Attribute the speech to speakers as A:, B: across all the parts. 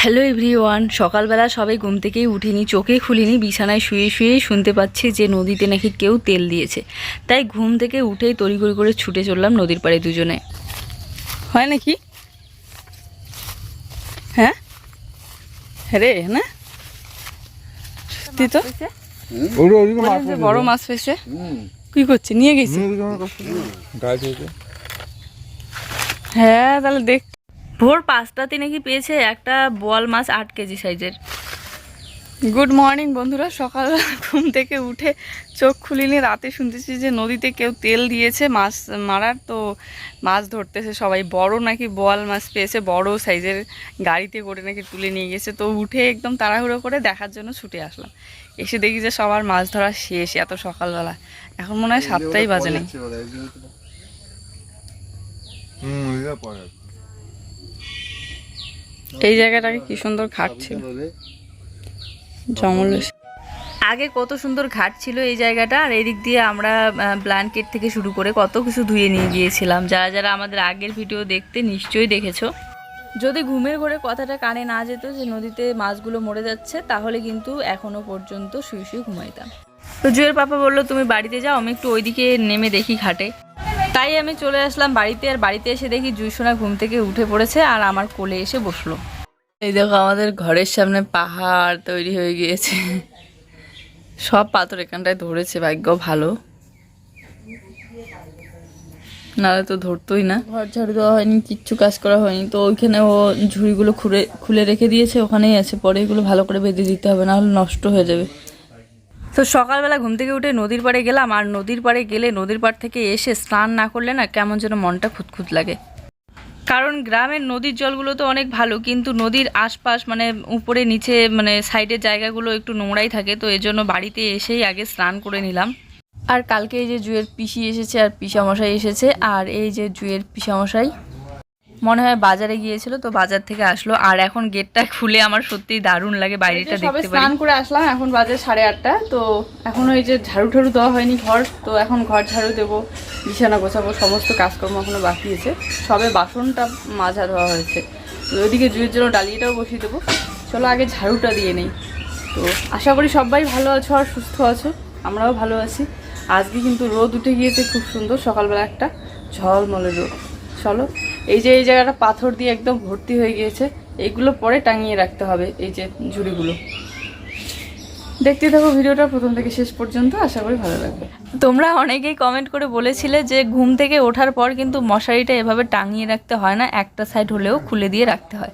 A: Hello everyone সকালবেলা সবাই ঘুম থেকেই উঠিনি চোখে খুলিনি বিছানায় শুয়ে শুয়েই শুনতে পাচ্ছি যে নদীতে নাকি কেউ তেল দিয়েছে। তাই ঘুম থেকে উঠেই তড়িঘড়ি করে ছুটে চললাম নদীর পাড়ে দুজনে। হয় নাকি? হ্যাঁ? রে না? সত্যি তো? বড় মাছ পেয়েছে কি করছে? নিয়ে গেছি? হ্যাঁ তাহলে দেখ। ভোর পাঁচটাতে নাকি পেয়েছে একটা বোয়াল মাছ আট কেজি সাইজের। গুড মর্নিং বন্ধুরা সকাল ঘুম থেকে উঠে চোখ খুলিনি রাতে শুনতেছি যে নদীতে কেউ তেল দিয়েছে মাছ মারার তো মাছ ধরতেছে সবাই। বড় নাকি বোয়াল মাছ পেয়েছে বড় সাইজের গাড়িতে করে নাকি তুলে নিয়ে গেছে। তো উঠে একদম তাড়াহুড়ো করে দেখার জন্য ছুটে আসলাম। এসে দেখি যে সবার মাছ ধরা শেষ এত সকালবেলা। এখন মনে হয় সাতটাই বাজে নেই এই জায়গাটাকে কি সুন্দর ঘাট ছিল? জঙ্গল আগে কত সুন্দর ঘাট ছিল এই জায়গাটা, আর এদিক দিয়ে আমরা ব্ল্যাঙ্কেট থেকে শুরু করে কত কিছু ধুয়ে নিয়ে গিয়েছিলাম। যারা যারা আমাদের আগের ভিডিও দেখতে নিশ্চয়ই দেখেছ। যদি ঘুমের ঘরে কথাটা কানে না যেত যে নদীতে মাছগুলো মরে যাচ্ছে, তাহলে কিন্তু এখনও পর্যন্ত শুয়ে শুয়ে ঘুমাইতাম। তো জুয়ের পাপা বলল, তুমি বাড়িতে যাও, আমি একটু ওইদিকে নেমে দেখি ঘাটে। তাই আমি চলে আসলাম বাড়িতে আর বাড়িতে এসে দেখি জুইসোনা ঘুম থেকে উঠে পড়েছে আর আমার কোলে এসে বসল। এই দেখো আমাদের ঘরের সামনে পাহাড় তৈরি হয়ে গিয়েছে। সব পাথর এখানটায় ধরেছে ভাগ্য ভালো। নাহলে তো ধরতোই না। ঘর ঝাড়ু দেওয়া হয়নি কিচ্ছু কাজ করা হয়নি। তো ওইখানে ও ঝুড়িগুলো খুলে খুলে রেখে দিয়েছে ওখানেই আছে। পরে এগুলো ভালো করে বেঁধে দিতে হবে নাহলে নষ্ট হয়ে যাবে। তো সকালবেলা ঘুম থেকে উঠে নদীর পাড়ে গেলাম আর নদীর পাড়ে গেলে নদীর পাড় থেকে এসে স্নান না করলে না কেমন যেন মনটা খুঁতখুত লাগে। কারণ গ্রামের নদীর জলগুলো তো অনেক ভালো, কিন্তু নদীর আশপাশ মানে উপরে নিচে মানে সাইডের জায়গাগুলো একটু নোংরাই থাকে, তো এজন্য বাড়িতে এসেই আগে স্নান করে নিলাম। আর কালকে এই যে জুয়ের পিসি এসেছে আর পিসামশাই এসেছে, আর এই যে জুয়ের পিসামশাই মনে হয় বাজারে গিয়েছিল তো বাজার থেকে আসলো। আর এখন গেটটা খুলে আমার সত্যি দারুণ লাগে বাইরেটা দেখতে পারি। স্নান করে আসলাম এখন বাজে সাড়ে আটটা তো এখন ওই যে ঝাড়ু ঠাড়ু দেওয়া হয়নি ঘর তো এখন ঘর ঝাড়ু দেবো বিছানা গোছাবো সমস্ত কাজকর্ম এখনও বাকি আছে। সবে বাসনটা মাজা ধোয়া হয়েছে। তো ওইদিকে জুয়ের জন্য ডালিয়াটাও বসিয়ে দেবো। চলো আগে ঝাড়ুটা দিয়ে নেই। তো আশা করি সবাই ভালো আছো আর সুস্থ আছো আমরাও ভালো আছি। আজকে কিন্তু রোদ উঠে গিয়েছে খুব সুন্দর সকালবেলা একটা ঝলমলে রোদ। চলো এই যে, এই জায়গাটা পাথর দিয়ে একদম ভর্তি হয়ে গিয়েছে। এইগুলো পরে টাঙিয়ে রাখতে হবে, এই যে ঝুড়িগুলো। দেখতে থাকো ভিডিওটা প্রথম থেকে শেষ পর্যন্ত, আশা করি ভালো লাগবে। তোমরা অনেকেই কমেন্ট করে বলেছিলে যে ঘুম থেকে ওঠার পর কিন্তু মশারিটা এভাবে টাঙিয়ে রাখতে হয় না, একটা সাইড হলেও খুলে দিয়ে রাখতে হয়।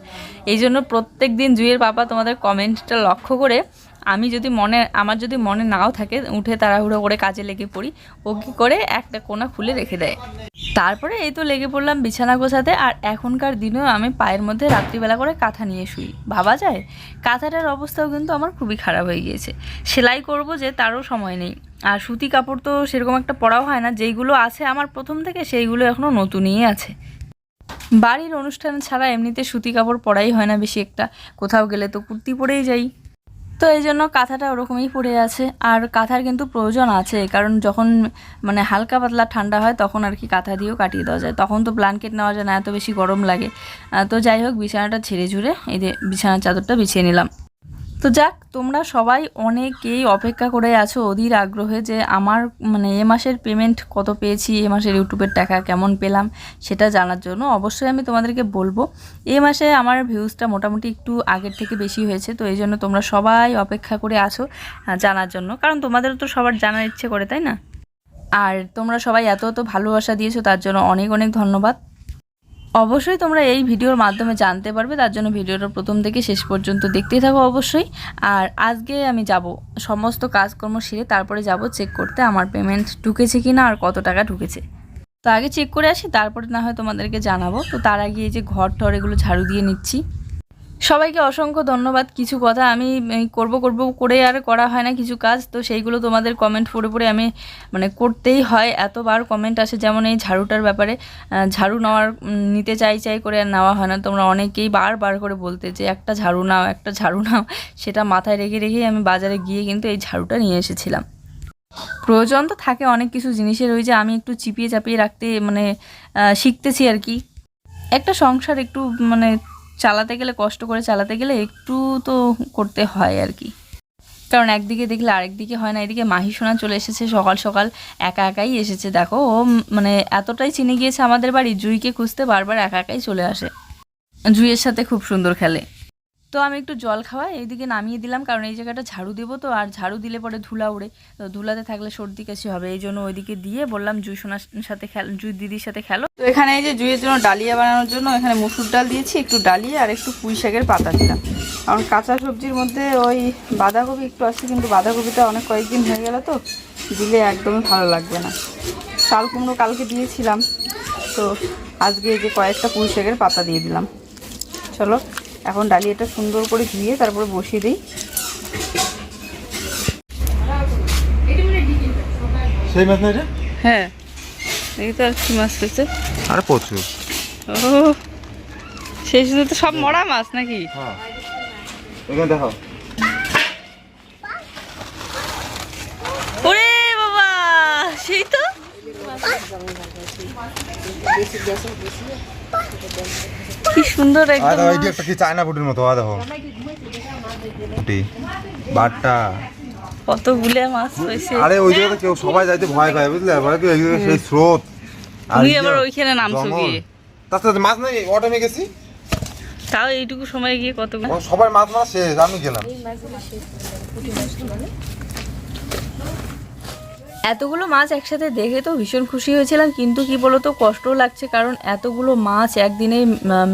A: এই জন্য প্রত্যেক দিন জুয়ের পাপা তোমাদের কমেন্টটা লক্ষ্য করে আমি যদি মনে, আমার যদি মনে নাও থাকে, উঠে তাড়াহুড়ো করে কাজে লেগে পড়ি, ও কী করে একটা কোনা খুলে রেখে দেয়। তারপরে এই তো লেগে পড়লাম বিছানা গোছাতে, আর এখনকার দিনেও আমি পায়ের মধ্যে রাত্রিবেলা করে কাঁথা নিয়ে শুই। ভাবা যায়? কাঁথাটার অবস্থাও কিন্তু আমার খুবই খারাপ হয়ে গিয়েছে। সেলাই করব যে তারও সময় নেই। আর সুতি কাপড় তো সেরকম একটা পরাও হয় না, যেইগুলো আছে আমার প্রথম থেকে সেইগুলো এখনও নতুনই আছে। বাড়ির অনুষ্ঠান ছাড়া এমনিতে সুতি কাপড় পরাই হয় না বেশি একটা। কোথাও গেলে তো কুর্তি পরেই যাই। তো এই জন্য কাঁথাটা ওরকমই পড়ে আছে। আর কাঁথার কিন্তু প্রয়োজন আছে কারণ যখন মানে হালকা পাতলা ঠান্ডা হয় তখন আর কি কাঁথা দিয়েও কাটিয়ে দেওয়া যায়। তখন তো ব্ল্যাঙ্কেট নেওয়া যায় না, এত বেশি গরম লাগে। তো যাই হোক, বিছানাটা ছেড়ে ঝুড়ে এই যে বিছানার চাদরটা বিছিয়ে নিলাম। তো যাক, তোমরা সবাই অনেকেই অপেক্ষা করে আছো অধীর আগ্রহে যে আমার মানে এ মাসের পেমেন্ট কত পেয়েছি, এ মাসের ইউটিউবের টাকা কেমন পেলাম সেটা জানার জন্য অবশ্যই আমি তোমাদেরকে বলব। এ মাসে আমার ভিউজটা মোটামুটি একটু আগের থেকে বেশি হয়েছে, তো এই জন্য তোমরা সবাই অপেক্ষা করে আছো জানার জন্য। কারণ তোমাদেরও তো সবার জানার ইচ্ছে করে, তাই না? আর তোমরা সবাই এত এত ভালোবাসা দিয়েছ, তার জন্য অনেক অনেক ধন্যবাদ। অবশ্যই তোমরা এই ভিডিওর মাধ্যমে জানতে পারবে, তার জন্য ভিডিওটা প্রথম থেকে শেষ পর্যন্ত দেখতেই থাকো অবশ্যই। আর আজকে আমি যাব সমস্ত কাজকর্ম সেরে তারপরে যাব চেক করতে আমার পেমেন্ট ঢুকেছে কি না আর কত টাকা ঢুকেছে। তো আগে চেক করে আসি, তারপরে না হয় তোমাদেরকে জানাব। তো তার আগে এই যে ঘর টর এগুলো ঝাড়ু দিয়ে নিচ্ছি। সবাইকে অসংখ্য ধন্যবাদ। কিছু কথা আমি করব করব করে আর করা হয় না কিছু কাজ। তো সেইগুলো তোমাদের কমেন্ট পড়ে পড়ে আমি মানে করতেই হয়। এতবার কমেন্ট আসে যেমন এই ঝাড়ুটার ব্যাপারে। ঝাড়ু নেওয়ার নিতে চাই চাই করে আর নেওয়া হয় না। তোমরা অনেকেই বারবার করে বলতে যে একটা ঝাড়ু নাও, একটা ঝাড়ু নাও। সেটা মাথায় রেখে রেখেই আমি বাজারে গিয়ে কিন্তু এই ঝাড়ুটা নিয়ে এসেছিলাম। প্রয়োজন তো থাকে অনেক কিছু জিনিসের। ওই যে আমি একটু চিপিয়ে চাপিয়ে রাখতে মানে শিখতেছি আর কি। একটা সংসার একটু মানে চালাতে গেলে, কষ্ট করে চালাতে গেলে একটু তো করতে হয় আর কি। কারণ একদিকে দেখলে আরেকদিকে হয় না, এদিকে মাহি সোনা চলে এসেছে, সকাল সকাল একা একাই এসেছে। দেখো, ও মানে এতটাই চিনে গিয়েছে আমাদের বাড়ি, জুইকে খুঁজতে বারবার একা একাই চলে আসে। জুইয়ের সাথে খুব সুন্দর খেলে। তো আমি একটু জল খাওয়া এইদিকে নামিয়ে দিলাম, কারণ এই জায়গাটা ঝাড়ু দেবো তো, আর ঝাড়ু দিলে পরে ধুলা উড়ে তো ধুলাতে থাকলে সর্দি কাশি হবে, এই জন্য ওইদিকে দিয়ে বললাম জুই সোনার সাথে খেল, জুই দিদির সাথে খেলো। তো এখানে এই যে জুইয়ের জন্য ডালিয়া বানানোর জন্য এখানে মুসুর ডাল দিয়েছি, একটু ডালিয়া আর একটু পুঁই শাকের পাতা দিলাম। কারণ কাঁচা সবজির মধ্যে ওই বাঁধাকপি একটু আছে, কিন্তু বাঁধাকপিটা অনেক কয়েকদিন হয়ে গেল তো, দিলে একদমই ভালো লাগবে না। চাল কুমড়ো কালকে দিয়েছিলাম, তো আজকে এই যে কয়েকটা পুঁই শাকের পাতা দিয়ে দিলাম। চলো। এখন ডালিয়াটা সুন্দর করে ধুয়ে তারপরে বসিয়ে দিই।
B: সেই মাছ না এটা?
A: হ্যাঁ এই তো আর কি মাছ
B: আরে প্রচুর।
A: ও সেই শুধু তো সব মরা মাছ নাকি?
B: হ্যাঁ। এখানে দেখো
A: ওরে বাবা সেই তো? কি সুন্দর
B: আর
A: একদম
B: দেখো এটি একটা কি চায়না ফুটির মতো আ দেখো। ফুটি বাটটা
A: কত গুলে মাছ হয়েছে।
B: আরে ওই জায়গাতে কেউ সবাই যাইতে ভয় পায় বুঝলে? এবারে কি এই সেই স্রোত। এই
A: আবার ওইখানে নামছো
B: তার সাথে মাছ নাই? অটোমে গেছি?
A: তাও এইটুকু সময় গিয়ে কত
B: সবার মাছ মাছ শেষ আমি গেলাম।
A: এতগুলো মাছ একসাথে দেখে তো ভীষণ খুশি হয়েছিলাম, কিন্তু কি বলতো কষ্টও লাগছে কারণ এতগুলো মাছ একদিনে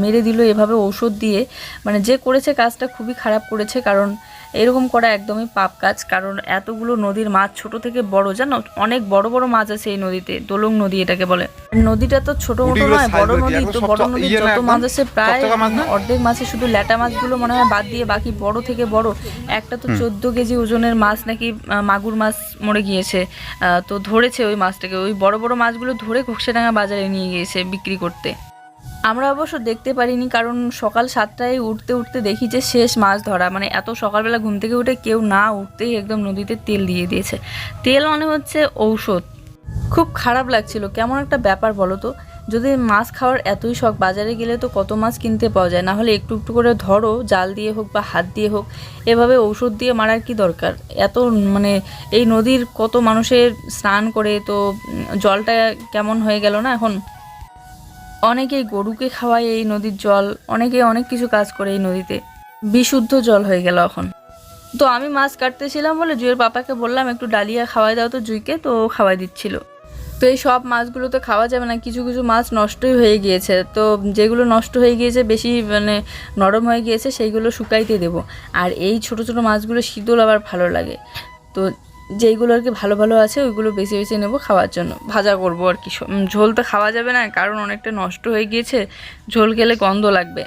A: মেরে দিল এভাবে ওষুধ দিয়ে। মানে যে করেছে কাজটা খুবই খারাপ করেছে কারণ এরকম করা একদমই পাপ কাজ কারণ এতগুলো নদীর মাছ ছোট থেকে বড় জানো? অনেক বড় বড় মাছ আছে এই নদীতে দোলং নদী এটাকে বলে। নদীটা তো ছোট মোটো নয় বড় নদী তো বড় নদীর
B: ইয়ে
A: যত মাছ আছে প্রায়? অর্ধেক মাছে শুধু ল্যাটা মাছগুলো মনে হয় বাদ দিয়ে বাকি বড় থেকে বড়। একটা তো চোদ্দ কেজি ওজনের মাছ নাকি মাগুর মাছ মরে গিয়েছে আহ, তো ধরেছে ওই মাছটাকে। ওই বড় বড় মাছগুলো ধরে ঘুকসাডাঙ্গা বাজারে নিয়ে গিয়েছে বিক্রি করতে। আমরা অবশ্য দেখতে পারিনি, কারণ সকাল সাতটায় উঠতে উঠতে দেখি যে শেষ মাছ ধরা। মানে এত সকালবেলা ঘুম থেকে উঠে কেউ না উঠতেই একদম নদীতে তেল দিয়ে দিয়েছে। তেল মানে হচ্ছে ঔষধ। খুব খারাপ লাগছিল। কেমন একটা ব্যাপার বলো তো? যদি মাছ খাওয়ার এতই শখ, বাজারে গেলে তো কত মাছ কিনতে পাওয়া যায়? না হলে একটু একটু করে ধরো, জাল দিয়ে হোক বা হাত দিয়ে হোক। এভাবে ঔষধ দিয়ে মারার কি দরকার? এত মানে এই নদীর কত মানুষের স্নান করে তো জলটা কেমন হয়ে গেল না এখন? অনেকেই গরুকে খাওয়ায় এই নদীর জল অনেকে অনেক কিছু কাজ করে এই নদীতে। বিশুদ্ধ জল হয়ে গেল এখন। তো আমি মাছ কাটতেছিলাম বলে জুয়ের পাপাকে বললাম, একটু ডালিয়া খাওয়াই দাও তো জুইকে, তো খাওয়াই দিচ্ছিল। তো এই সব মাছগুলো তো খাওয়া যাবে না, কিছু কিছু মাছ নষ্টই হয়ে গিয়েছে। তো যেগুলো নষ্ট হয়ে গিয়েছে, বেশি মানে নরম হয়ে গিয়েছে, সেইগুলো শুকাইতে দেব। আর এই ছোট ছোট মাছগুলো শীতল আবার ভালো লাগে। তো যেইগুলো আর কি ভালো ভালো আছে, ওইগুলো বেছে বেছে নেব খাওয়ার জন্য। ভাজা করব আর কি। ঝোল তো খাওয়া যাবে না, কারণ অনেকটা নষ্ট হয়ে গিয়েছে। ঝোল খেলে গন্ধ লাগবে।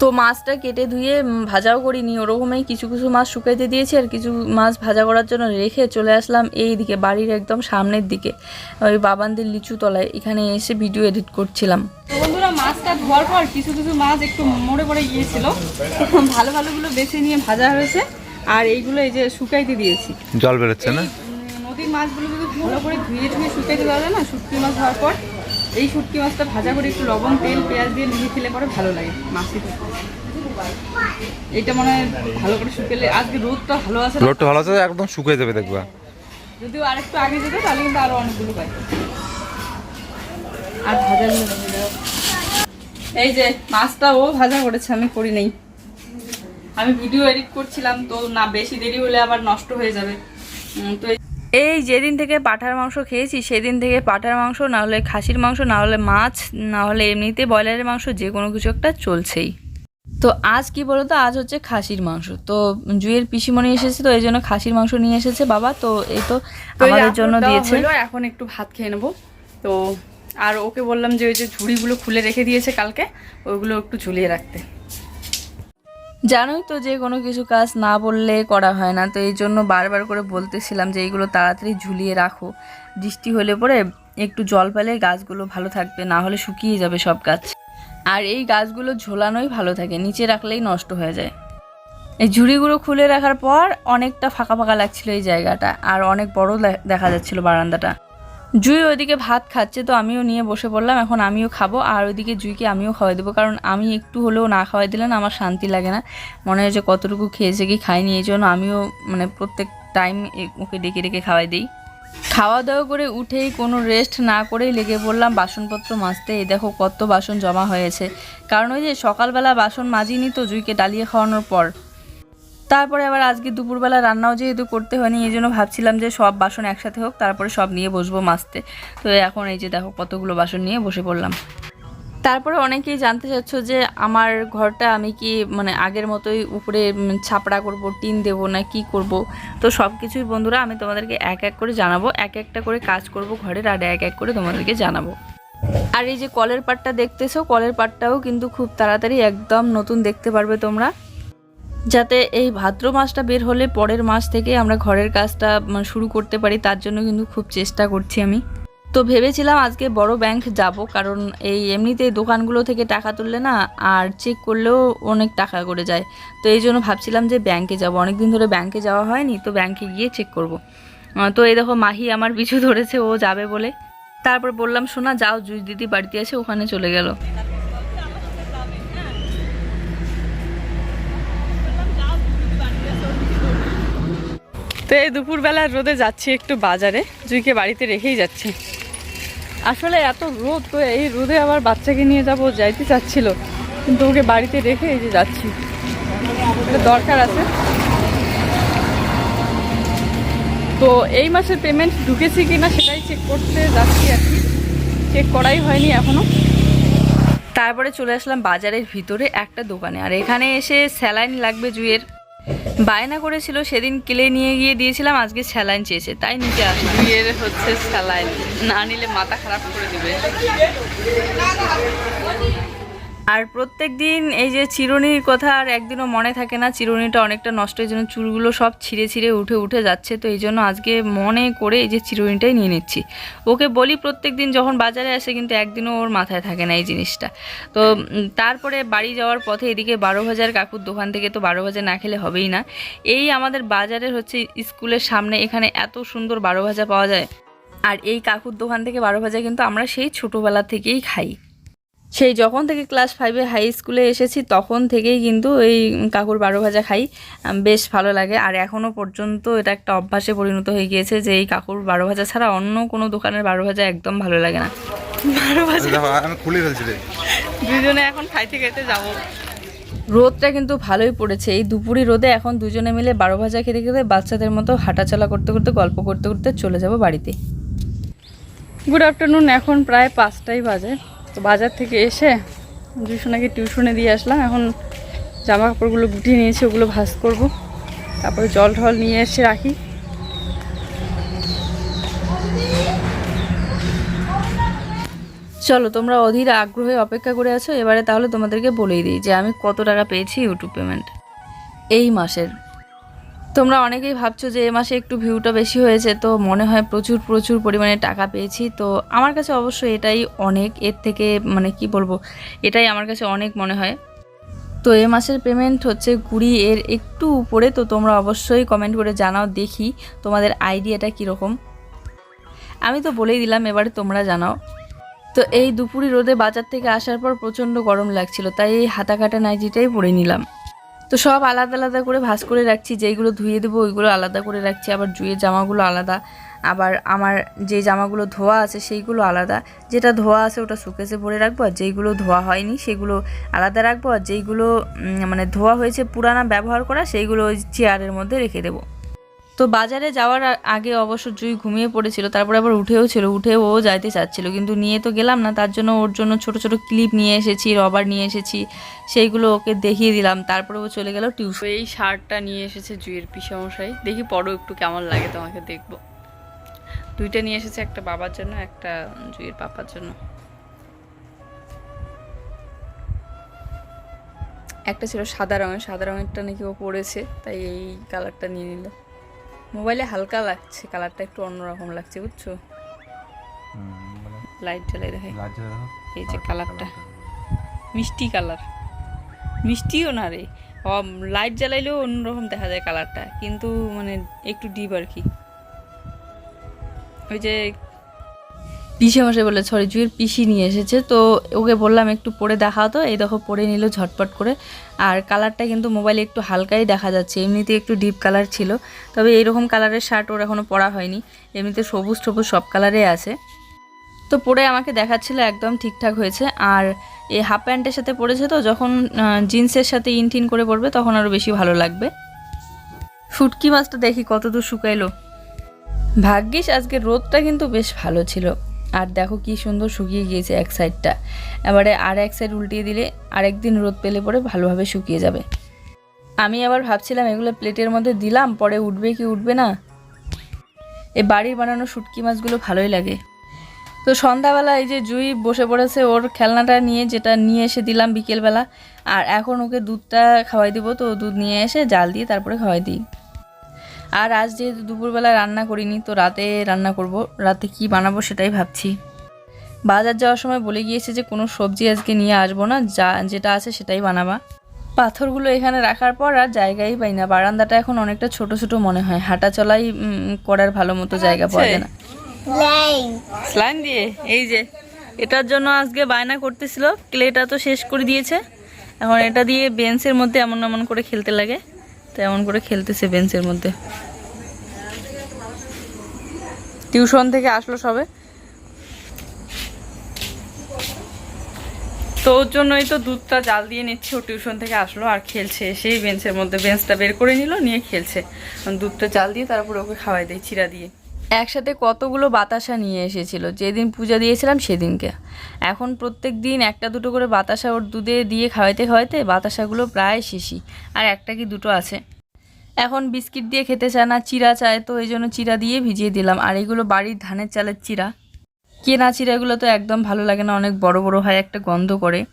A: তো মাছটা কেটে ধুয়ে ভাজাও করিনি। ওরকমই কিছু কিছু মাছ শুকাইতে দিয়েছি আর কিছু মাছ ভাজা করার জন্য রেখে চলে আসলাম এই দিকে বাড়ির একদম সামনের দিকে, ওই বাবানদের লিচু তলায়। এখানে এসে ভিডিও এডিট করছিলাম। বন্ধুরা, মাছটা ধোয়ার পর কিছু কিছু মাছ একটু মরে পড়ে গিয়েছিল। ভালো ভালোগুলো বেছে নিয়ে ভাজা হয়েছে। আর এইগুলো এই যে শুকাইতে দিয়েছি।
B: জল বেরোচ্ছে না?
A: নদীর মাছগুলো যদি ভালো করে ধুয়ে ধুয়ে শুকাইতে দেওয়া না? শুটকি মাছ হওয়ার পর এই শুটকি মাছটা ভাজা করে একটু লবণ তেল পেঁয়াজ দিয়ে নিয়ে খেলে পরে ভালো লাগে মাছই এটা মনে হয় ভালো করে শুকালে। আজকে রোদটা ভালো আছে
B: রোদটা ভালো আছে একদম শুকিয়ে যাবে দেখবা।
A: যদিও আরেকটু আগে যেত তাহলে কিন্তু আরও অনেকগুলো পাই। আর ভাজা গুলো এই যে মাছটা ও ভাজা করেছে আমি করি নাই। আমি ভিডিও এডিট করছিলাম তো না বেশি দেরি হলে আবার নষ্ট হয়ে যাবে। তো এই- যেদিন থেকে পাঠার মাংস খেয়েছি সেদিন থেকে পাঠার মাংস না হলে খাসির মাংস না হলে মাছ না হলে এমনিতে ব্রয়লারের মাংস যে কোনো কিছু একটা চলছেই। তো আজ কি বলতো? আজ হচ্ছে খাসির মাংস। তো জুয়ের পিসিমণি এসেছে তো এই জন্য খাসির মাংস নিয়ে এসেছে বাবা। তো এই তো আমাদের জন্য দিয়েছে। এখন একটু ভাত খেয়ে নেব। তো আর ওকে বললাম যে ওই যে ঝুড়িগুলো খুলে রেখে দিয়েছে কালকে ওইগুলো একটু ঝুলিয়ে রাখতে। জানোই তো যে কোনো কিছু কাজ না বললে করা হয় না, তো এই জন্য বারবার করে বলতেছিলাম যে এইগুলো তাড়াতাড়ি ঝুলিয়ে রাখো। বৃষ্টি হলে পরে একটু জল পেলে গাছগুলো ভালো থাকবে, না হলে শুকিয়ে যাবে সব গাছ। আর এই গাছগুলো ঝোলানোই ভালো থাকে, নিচে রাখলেই নষ্ট হয়ে যায়। এই ঝুড়িগুলো খুলে রাখার পর অনেকটা ফাঁকা ফাঁকা লাগছিল এই জায়গাটা, আর অনেক বড় দেখা যাচ্ছিল বারান্দাটা। জুই ওইদিকে ভাত খাচ্ছে, তো আমিও নিয়ে বসে পড়লাম, এখন আমিও খাব, আর ওইদিকে জুইকে আমিও খাওয়াই দেবো, কারণ আমি একটু হলেও না খাওয়াই দিলে না আমার শান্তি লাগে না। মনে হয় যে কতটুকু খেয়েছে কি খাইনি, এই জন্য আমিও মানে প্রত্যেক টাইম ওকে ডেকে ডেকে খাওয়াই দিই। খাওয়া দাওয়া করে উঠেই কোনো রেস্ট না করেই লেগে পড়লাম, বাসনপত্র মাজতে। এই দেখো কত বাসন জমা হয়েছে। কারণ ওই যে সকালবেলা বাসন মাজিনি তো জুইকে ডালিয়ে খাওয়ানোর পর। তারপরে আবার আজকে দুপুরবেলা রান্নাও যেহেতু করতে হয়নি, এই জন্য ভাবছিলাম যে সব বাসন একসাথে হোক, তারপরে সব নিয়ে বসবো মাজতে তো এখন এই যে দেখো কতগুলো বাসন নিয়ে বসে পড়লাম। তারপরে অনেকেই জানতে চাচ্ছ যে আমার ঘরটা আমি কি মানে আগের মতোই উপরে ছাপড়া করব, টিন দেব না কি করব? তো সব কিছুই বন্ধুরা আমি তোমাদেরকে এক এক করে জানাব, এক একটা করে কাজ করব ঘরের, আর এক এক করে তোমাদেরকে জানাব। আর এই যে কলের পাটটা দেখতেছো, কলের পাটটাও কিন্তু খুব তাড়াতাড়ি একদম নতুন দেখতে পারবে তোমরা। যাতে এই ভাদ্র মাসটা বের হলে পরের মাস থেকে আমরা ঘরের কাজটা শুরু করতে পারি, তার জন্য কিন্তু খুব চেষ্টা করছি আমি। তো ভেবেছিলাম আজকে বড় ব্যাংক যাব, কারণ এই এমনিতেই দোকানগুলো থেকে টাকা তুললে না, আর চেক করলেও অনেক টাকা করে যায়। তো এই জন্য ভাবছিলাম যে ব্যাংকে যাব। অনেক দিন ধরে ব্যাংকে যাওয়া হয়নি, তো ব্যাংকে গিয়ে চেক করব। তো এই দেখো, মাহি আমার পিছু ধরেছে, ও যাবে বলে। তারপর বললাম, শোনা, যাও, জুই দিদি বাড়িতে আছে, ওখানে চলে গেল। তো এই দুপুরবেলা রোদে যাচ্ছি একটু বাজারে। জুইকে বাড়িতে রেখেই যাচ্ছি। আসলে এত রোদ তো, এই রোদে আবার বাচ্চাকে নিয়ে যাব যাইতে চাচ্ছিল। কিন্তু ওকে বাড়িতে রেখে এই যে যাচ্ছি। দরকার আছে। তো এই মাসের পেমেন্ট ঢুকেছে কি না সেটাই চেক করতে যাচ্ছি আর কি। চেক করাই হয়নি এখনও। তারপরে চলে আসলাম বাজারের ভিতরে একটা দোকানে। আর এখানে এসে স্যালাইন লাগবে জুয়ের বায়না করেছিল, সেদিন কিলে নিয়ে গিয়ে দিয়েছিলাম, আজকে স্যালাইন চেয়েছে, তাই নিতে আসলাম। বিয়ের হচ্ছে স্যালাইন, না নিলে মাথা খারাপ করে দেবে। আর প্রত্যেক দিন এই যে চিরুনির কথা আর একদিনও মনে থাকে না, চিরুনিটা অনেকটা নষ্ট এই জন্য চুলগুলো সব ছিঁড়ে ছিঁড়ে উঠে উঠে যাচ্ছে, তো এই জন্য আজকে মনে করে এই যে চিরুনিটাই নিয়ে নিচ্ছি। ওকে বলি প্রত্যেক দিন যখন বাজারে আসে কিন্তু একদিনও ওর মাথায় থাকে না এই জিনিসটা। তো তারপরে বাড়ি যাওয়ার পথে এদিকে বারো ভাজার কাকুর দোকান থেকে তো বারো ভাজা না খেলে হবেই না। এই আমাদের বাজারের হচ্ছে স্কুলের সামনে এখানে এত সুন্দর বারো ভাজা পাওয়া যায়। আর এই কাকুর দোকান থেকে বারো ভাজা কিন্তু আমরা সেই ছোটোবেলা থেকেই খাই। সেই যখন থেকে ক্লাস ফাইভে হাই স্কুলে এসেছি তখন থেকেই কিন্তু এই কাকুর বারো ভাজা খাই বেশ ভালো লাগে। আর এখনও পর্যন্ত এটা একটা অভ্যাসে পরিণত হয়ে গিয়েছে যে এই কাকুর বারো ভাজা ছাড়া অন্য কোনো দোকানের বারো ভাজা একদম ভালো লাগে না। বারো ভাজা
B: খুলে ফেলছি
A: দুজনে এখন খাইতে খাইতে যাব। রোদটা কিন্তু ভালোই পড়েছে। এই দুপুরি রোদে এখন দুজনে মিলে বারো ভাজা খেতে খেতে বাচ্চাদের মতো হাঁটাচলা করতে করতে গল্প করতে করতে চলে যাব বাড়িতে। গুড আফটারনুন এখন প্রায় পাঁচটাই বাজে। তো বাজার থেকে এসে টিউশনাকে টিউশনে দিয়ে আসলাম। এখন জামা কাপড়গুলো গুটিয়ে নিয়েছি, ওগুলো ভাঁজ করব। তারপরে জল ঢল নিয়ে এসে রাখি। চলো, তোমরা অধীর আগ্রহে অপেক্ষা করে আছো। এবারে তাহলে তোমাদেরকে বলেই দিই যে আমি কত টাকা পেয়েছি ইউটিউব পেমেন্ট এই মাসের তোমরা অনেকেই ভাবছ যে এ মাসে একটু ভিউটা বেশি হয়েছে, তো মনে হয় প্রচুর প্রচুর পরিমাণে টাকা পেয়েছি। তো আমার কাছে অবশ্য এটাই অনেক, এর থেকে মানে কি বলব, এটাই আমার কাছে অনেক মনে হয়। তো এ মাসের পেমেন্ট হচ্ছে কুড়ি এর একটু উপরে, তো তোমরা অবশ্যই কমেন্ট করে জানাও, দেখি তোমাদের আইডিয়াটা কীরকম। আমি তো বলেই দিলাম, এবারে তোমরা জানাও। তো এই দুপুরি রোদে বাজার থেকে আসার পর প্রচণ্ড গরম লাগছিল, তাই এই হাতা কাটা নাইটিটাই পরে নিলাম। তো সব আলাদা আলাদা করে ভাস করে রাখছি, যেইগুলো ধুয়ে দেবো ওইগুলো আলাদা করে রাখছি, আবার জুয়ে জামাগুলো আলাদা, আবার আমার যে জামাগুলো ধোয়া আছে সেইগুলো আলাদা, যেটা ধোয়া আছে ওটা শুকেছে ভরে রাখব, আর যেইগুলো ধোয়া হয়নি সেগুলো আলাদা রাখব, আর যেইগুলো মানে ধোয়া হয়েছে পুরানা ব্যবহার করা, সেইগুলো ওই চেয়ারের মধ্যে রেখে দেবো। তো বাজারে যাওয়ার আগে অবশ্য জুই ঘুমিয়ে পড়েছিল, তারপরে আবার উঠেও ছিল উঠে ও যাইতে চাচ্ছিল, কিন্তু নিয়ে তো গেলাম না, তার জন্য ওর জন্য ছোট ছোট ক্লিপ নিয়ে এসেছি, রবার নিয়ে এসেছি, সেইগুলো ওকে দেখিয়ে দিলাম, তারপরে ও চলে গেল টিউশন। এই শার্টটা নিয়ে এসেছে জুইয়ের পিসামশাই, দেখি পরও একটু কেমন লাগে তোমাকে দেখব। দুইটা নিয়ে এসেছে, একটা বাবার জন্য, একটা জুইয়ের পাপার জন্য। একটা ছিল সাদা রঙের, সাদা রঙেরটা নাকি ও পরেছে, তাই এই কালারটা নিয়ে নিল। মোবাইলে হালকা লাগছে কালারটা একটু অন্যরকম লাগছে বুঝছ? লাইট জ্বলে দেখে এই যে কালারটা। মিষ্টি কালার। মিষ্টিও না রে। লাইট জ্বালাইলেও অন্যরকম দেখা যায় কালারটা। কিন্তু মানে একটু ডিপ আর কি। ওই যে পিসে মশাই বলে সরি জুয়ের পিসি নিয়ে এসেছে। তো ওকে বললাম, একটু পরে দেখাও তো। এই দেখো, পরে নিল ঝটপট করে। আর কালারটা কিন্তু মোবাইলে একটু হালকাই দেখা যাচ্ছে, এমনিতে একটু ডিপ কালার ছিল। তবে এইরকম কালারের শার্ট ওর এখনও পরা হয়নি। এমনিতে সবুজ সবুজ সব কালারে আছে। তো পরে আমাকে দেখাচ্ছিল, একদম ঠিকঠাক হয়েছে। আর এই হাফ প্যান্টের সাথে পরেছে তো, যখন জিন্সের সাথে ইনটিন করে পরবে, তখন আরও বেশি ভালো লাগবে। শুটকি মাছটা দেখি কতদূর শুকাইলো। ভাগ্যিস আজকে রোদটা কিন্তু বেশ ভালো ছিল। আর দেখো কি সুন্দর শুকিয়ে গিয়েছে এক সাইডটা। এবারে আর এক সাইড উল্টিয়ে দিলে আরেকদিন রোদ পেলে পরে ভালোভাবে শুকিয়ে যাবে। আমি আবার ভাবছিলাম এগুলো প্লেটের মধ্যে দিলাম, পরে উঠবে কি উঠবে না? এ বাড়ির বানানো শুটকি মাছগুলো ভালোই লাগে। তো সন্ধ্যাবেলা এই যে জুই বসে পড়েছে ওর খেলনাটা নিয়ে, যেটা নিয়ে এসে দিলাম বিকেলবেলা, আর এখন ওকে দুধটা খাওয়াই দিব, তো দুধ নিয়ে এসে জাল দিয়ে তারপরে খাওয়াই দিই। আর আজ যেহেতু দুপুরবেলা রান্না করিনি তো রাতে রান্না করব। রাতে কি বানাবো সেটাই ভাবছি। বাজার যাওয়ার সময় বলে গিয়েছে যে কোনো সবজি আজকে নিয়ে আসব না যা যেটা আছে সেটাই বানাবা। পাথরগুলো এখানে রাখার পর আর জায়গাই পাই না। বারান্দাটা এখন অনেকটা ছোট ছোট মনে হয়। হাঁটা চলাই করার ভালো মতো জায়গা পাওয়া যায় না। স্লাইম দিয়ে? এই যে এটার জন্য আজকে বায়না করতেছিল। ক্লেটা তো শেষ করে দিয়েছে। এখন এটা দিয়ে বেঞ্চের মধ্যে এমন এমন করে খেলতে লাগে। তো এমন করে খেলতেছে বেঞ্চের মধ্যে। টিউশন থেকে আসলো সবে। তো ওর জন্যই তো দুধটা জাল দিয়ে নিচ্ছে, ও টিউশন থেকে আসলো আর খেলছে এসেই বেঞ্চের মধ্যে। বেঞ্চটা বের করে নিল, নিয়ে খেলছে। দুধটা জাল দিয়ে তারপর ওকে খাওয়াই দেয়, চিরা দিয়ে। একসাথে কতগুলো বাতাসা নিয়ে এসেছিল? যেদিন পূজা দিয়েছিলাম সেদিনকে। এখন প্রত্যেক দিন একটা দুটো করে বাতাসা ওর দুধে দিয়ে খাওয়াইতে খাওয়াইতে বাতাসাগুলো প্রায় শেষই। আর একটা কি দুটো আছে? এখন বিস্কিট দিয়ে খেতে চায় না, চিরা চায়, তো এই জন্য চিরা দিয়ে ভিজিয়ে দিলাম। আর এগুলো বাড়ির ধানের চালের চিরা। কেনা চিরাগুলো তো একদম ভালো লাগে না, অনেক বড় বড় হয়, একটা গন্ধ করে।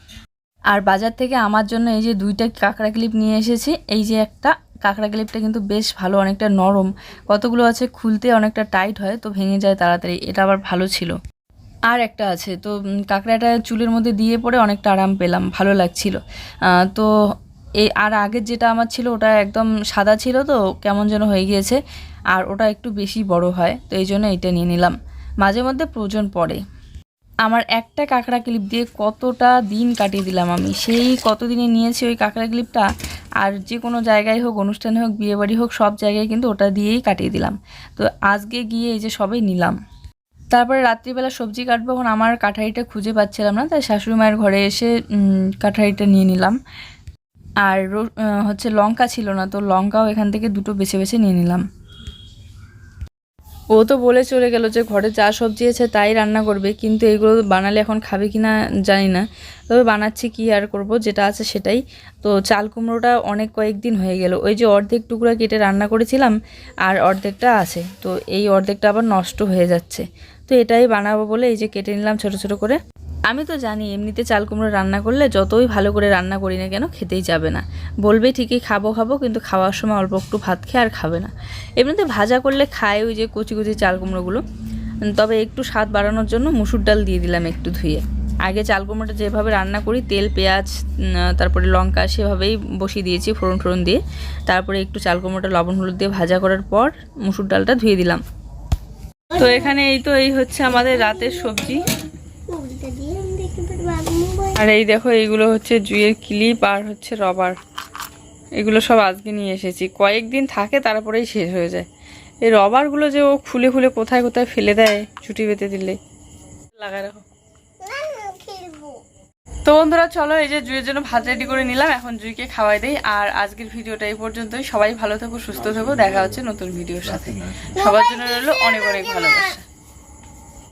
A: আর বাজার থেকে আমার জন্য এই যে দুইটা কাঁকড়া ক্লিপ নিয়ে এসেছি, এই যে একটা কাঁকড়া ক্লিপটা কিন্তু বেশ ভালো, অনেকটা নরম। কতগুলো আছে খুলতে অনেকটা টাইট হয়, তো ভেঙে যায় তাড়াতাড়ি। এটা আবার ভালো ছিল। আর একটা আছে, তো কাঁকড়াটা চুলের মধ্যে দিয়ে পরে অনেকটা আরাম পেলাম, ভালো লাগছিল। তো এই আর আগের যেটা আমার ছিল ওটা একদম সাদা ছিল তো, কেমন যেন হয়ে গিয়েছে। আর ওটা একটু বেশি বড় হয়, তো এই জন্য এটা নিয়ে নিলাম। মাঝে মধ্যে প্রয়োজন পড়ে। আমার একটা কাঁকড়া ক্লিপ দিয়ে কতটা দিন কাটিয়ে দিলাম আমি। সেই কতদিনে নিয়েছি ওই কাঁকড়া ক্লিপটা? আর যে কোনো জায়গায় হোক, অনুষ্ঠানে হোক, বিয়েবাড়ি হোক, সব জায়গায় কিন্তু ওটা দিয়েই কাটিয়ে দিলাম। তো আজকে গিয়ে এই যে সবাই নিলাম। তারপরে রাত্রিবেলা সবজি কাটবো, এখন আমার কাঠারিটা খুঁজে পাচ্ছিলাম না, তাই শাশুড়ি মায়ের ঘরে এসে কাঠারিটা নিয়ে নিলাম। আর হচ্ছে লঙ্কা ছিল না, তো লঙ্কাও এখান থেকে দুটো বেছে বেছে নিয়ে নিলাম। ও তো বলে চলে গেল যে ঘরে যা সবজি আছে তাই রান্না করবে, কিন্তু এগুলো বানালে এখন খাবে কি না জানি না। তবে বানাচ্ছি কি আর করব, যেটা আছে সেটাই। তো চাল কুমড়োটা অনেক কয়েকদিন হয়ে গেল, ওই যে অর্ধেক টুকরা কেটে রান্না করেছিলাম আর অর্ধেকটা আছে, তো এই অর্ধেকটা আবার নষ্ট হয়ে যাচ্ছে। তো এটাই বানাবো বলে এই যে কেটে নিলাম ছোট ছোট করে। আমি তো জানি এমনিতে চাল কুমড়ো রান্না করলে যতই ভালো করে রান্না করি না কেন খেতেই যাবে না। বলবে ঠিকই খাব খাব, কিন্তু খাওয়ার সময় অল্প একটু ভাত খেয়ে আর খাবে না। এমনিতে ভাজা করলে খায় ওই যে কচি কচি চাল কুমড়োগুলো। তবে একটু স্বাদ বাড়ানোর জন্য মুসুর ডাল দিয়ে দিলাম একটু ধুয়ে। আগে চাল কুমড়োটা যেভাবে রান্না করি, তেল, পেঁয়াজ তারপরে লঙ্কা সেভাবেই বসিয়ে দিয়েছি ফোড়ন ফোড়ন দিয়ে। তারপরে একটু চাল কুমড়োটা, লবণ, হলুদ দিয়ে ভাজা করার পর মুসুর ডালটা ধুয়ে দিলাম। তো এখানে এই তো এই হচ্ছে আমাদের রাতের সবজি। আর এই দেখো, এইগুলো হচ্ছে জুয়ের ক্লিপ আর হচ্ছে রবার। এগুলো সব আজকে নিয়ে এসেছি। কয়েকদিন থাকে, তারপরেই শেষ হয়ে যায়। এই রবারগুলো যে ও খুলে খুলে কোথায় কোথায় ফেলে দেয়, ছুটি পেতে দিলে। লাগায় রাখো। তো বন্ধুরা, চলো এই যে জুয়ের জন্য ভাত রেডি করে নিলাম। এখন জুইকে খাওয়াই দেই। আর আজকের ভিডিওটা এই পর্যন্তই। সবাই ভালো থাকো, সুস্থ থাকো। দেখা হচ্ছে নতুন ভিডিওর সাথে। সবার জন্য রইল অনেক অনেক ভালোবাসা।